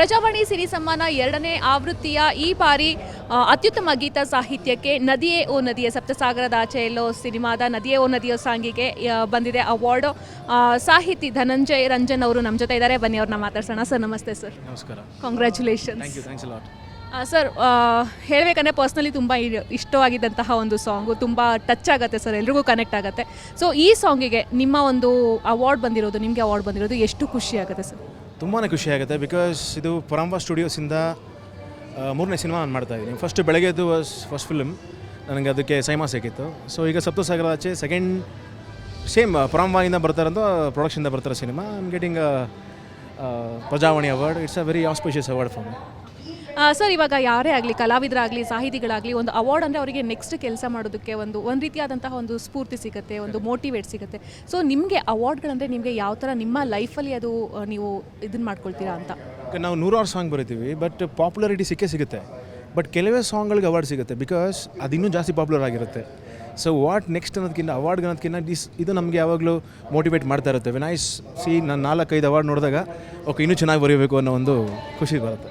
ಪ್ರಜಾವಾಣಿ ಸಿರಿ ಸಮ್ಮಾನ ಎರಡನೇ ಆವೃತ್ತಿಯ ಈ ಬಾರಿ ಅತ್ಯುತ್ತಮ ಗೀತ ಸಾಹಿತ್ಯಕ್ಕೆ ನದಿಯೇ ಓ ನದಿಯ ಸಪ್ತಸಾಗರದ ಆಚೆ ಎಲ್ಲೋ ಸಿನಿಮಾದ ನದಿಯೇ ಓ ನದಿಯೋ ಸಾಂಗಿಗೆ ಬಂದಿದೆ ಅವಾರ್ಡು. ಸಾಹಿತಿ ಧನಂಜಯ್ ರಂಜನ್ ಅವರು ನಮ್ಮ ಜೊತೆ ಇದ್ದಾರೆ. ಬನ್ನಿ ಅವ್ರನ್ನ ಮಾತಾಡ್ಸೋಣ. ಸರ್ ನಮಸ್ತೆ ಸರ್. ನಮಸ್ಕಾರ. ಕಾಂಗ್ರ್ಯಾಚುಲೇಷನ್ಸ್ ಸರ್ ಹೇಳಬೇಕಂದ್ರೆ ಪರ್ಸ್ನಲಿ ತುಂಬ ಇಷ್ಟವಾಗಿದ್ದಂತಹ ಒಂದು ಸಾಂಗು. ತುಂಬ ಟಚ್ ಆಗುತ್ತೆ ಸರ್ ಎಲ್ರಿಗೂ ಕನೆಕ್ಟ್ ಆಗುತ್ತೆ. ಸೊ ಈ ಸಾಂಗಿಗೆ ನಿಮ್ಮ ಒಂದು ಅವಾರ್ಡ್ ಬಂದಿರೋದು ನಿಮಗೆ ಅವಾರ್ಡ್ ಬಂದಿರೋದು ಎಷ್ಟು ಖುಷಿ ಆಗುತ್ತೆ ಸರ್? ತುಂಬಾ ಖುಷಿ ಆಗುತ್ತೆ ಬಿಕಾಸ್ ಇದು ಪರಂಬ ಸ್ಟುಡಿಯೋಸಿಂದ ಮೂರನೇ ಸಿನಿಮಾ ನಾನು ಮಾಡ್ತಾ ಇದ್ದೀನಿ. ಫಸ್ಟ್ ಬೆಳಗ್ಗೆದು ವಾಸ್ ಫಸ್ಟ್ ಫಿಲ್ಮ್ ನನಗೆ ಅದಕ್ಕೆ ಸೈಮಾ ಸಿಕ್ಕಿತ್ತು. ಸೊ ಈಗ ಸಪ್ತಸಾಗರ ಆಚೆ ಸೆಕೆಂಡ್ ಸೇಮ್ ಪರಂಬಾಯಿಂದ ಬರ್ತಾರಂದು ಪ್ರೊಡಕ್ಷನ್ದ ಬರ್ತಾರೆ cinema I am getting Prajavani award it's a very auspicious award for me sir ಇವಾಗ ಯಾರೇ ಆಗಲಿ ಕಲಾವಿದರಾಗಲಿ ಸಾಹಿತಿಗಳಾಗಲಿ ಒಂದು ಅವಾರ್ಡ್ ಅಂದರೆ ಅವರಿಗೆ ನೆಕ್ಸ್ಟ್ ಕೆಲಸ ಮಾಡೋದಕ್ಕೆ ಒಂದು ಒಂದು ರೀತಿಯಾದಂತಹ ಒಂದು ಸ್ಫೂರ್ತಿ ಸಿಗುತ್ತೆ ಒಂದು ಮೋಟಿವೇಟ್ ಸಿಗುತ್ತೆ. ಸೊ ನಿಮಗೆ ಅವಾರ್ಡ್ಗಳಂದರೆ ನಿಮಗೆ ಯಾವ ಥರ ನಿಮ್ಮ ಲೈಫಲ್ಲಿ ಅದು ನೀವು ಇದನ್ನು ಮಾಡ್ಕೊಳ್ತೀರಾ ಅಂತ? ನಾವು ನೂರಾರು ಸಾಂಗ್ ಬರಿತೀವಿ ಬಟ್ ಪಾಪ್ಯುಲಾರಿಟಿ ಸಿಕ್ಕೇ ಸಿಗುತ್ತೆ. ಬಟ್ ಕೆಲವೇ ಸಾಂಗ್ಗಳಿಗೆ ಅವಾರ್ಡ್ ಸಿಗುತ್ತೆ ಬಿಕಾಸ್ ಅದು ಇನ್ನೂ ಜಾಸ್ತಿ ಪಾಪ್ಯುಲರ್ ಆಗಿರುತ್ತೆ. ಸೊ ವಾಟ್ ನೆಕ್ಸ್ಟ್ ಅನ್ನೋದಕ್ಕಿಂತ ಅವಾರ್ಡ್ ಅನ್ನೋದಕ್ಕಿಂತ ದಿಸ್ ಇದು ನಮಗೆ ಯಾವಾಗಲೂ ಮೋಟಿವೇಟ್ ಮಾಡ್ತಾ ಇರುತ್ತೆ. ವಿನ್ ಐ ಸಿ ನಾನು ನಾಲ್ಕೈದು ಅವಾರ್ಡ್ ನೋಡಿದಾಗ ಓಕೆ ಇನ್ನೂ ಚೆನ್ನಾಗಿ ಬರೀಬೇಕು ಅನ್ನೋ ಒಂದು ಖುಷಿ ಬರುತ್ತೆ.